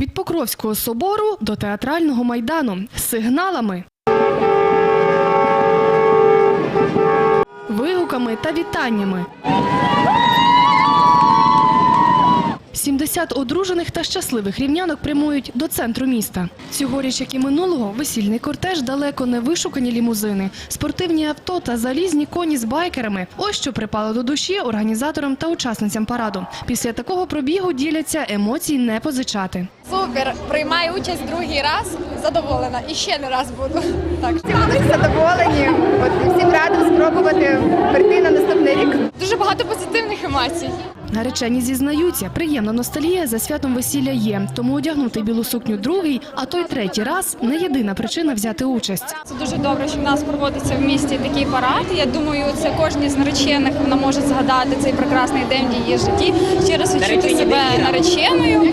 Від Покровського собору до театрального майдану з сигналами. Вигуками та вітаннями. 70 одружених та щасливих рівнянок прямують до центру міста. Цьогоріч, як і минулого, весільний кортеж далеко не вишукані лімузини, спортивні авто та залізні коні з байкерами. Ось що припало до душі організаторам та учасницям параду. Після такого пробігу діляться емоцій не позичати. Супер, приймаю участь другий раз, задоволена і ще не раз буду. Так Всі будуть задоволені. От всім радимо спробувати прийти на наступний рік. дуже багато позитивних емоцій. Наречені зізнаються, приємна ностальгія за святом весілля є, тому одягнути білу сукню другий, а то й третій раз не єдина причина взяти участь. Це дуже добре, що в нас проводиться в місті такий парад. Я думаю, це кожній з наречених вона може згадати цей прекрасний день в її житті. Ще раз відчути себе нареченою.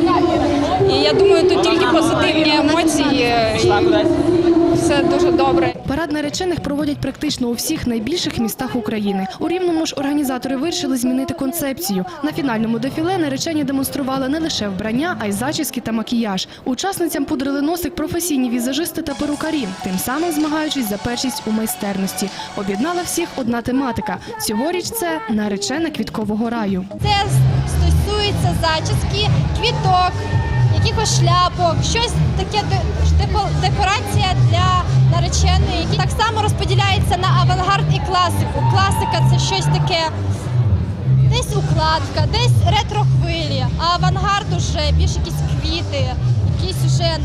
І я думаю, тут тільки позитивні емоції. І все дуже добре. Парад наречених проводять практично у всіх найбільших містах України. У Рівному ж організатори вирішили змінити концепцію. На фінальному дефіле наречені демонстрували не лише вбрання, а й зачіски та макіяж. Учасницям пудрили носик професійні візажисти та перукарі, тим самим змагаючись за першість у майстерності. Об'єднала всіх одна тематика. Цьогоріч це наречена квіткового раю. Це стосується зачіски, квіток, якихось шляпок, щось таке декорація для нареченої, які так само розподіляється на авангард і класику. Класика це щось таке. Десь укладка, десь ретро-хвилі, а авангард уже більш якісь квіти, якісь уже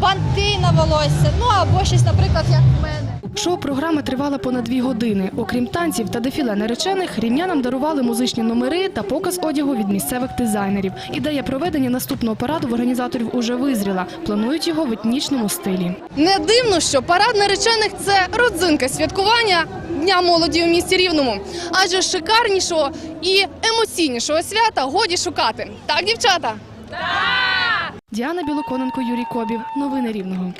банти на волосся, ну або щось, наприклад, як в мене. Шоу-програма тривала понад дві години. Окрім танців та дефіле наречених, рівнянам дарували музичні номери та показ одягу від місцевих дизайнерів. Ідея проведення наступного параду в організаторів уже визріла. Планують його в етнічному стилі. Не дивно, що парад наречених це родзинка святкування Дня молоді у місті Рівному. Адже шикарнішого і емоційнішого свята годі шукати. Так, дівчата? Діана Білоконенко, Юрій Кобів. Новини Рівного.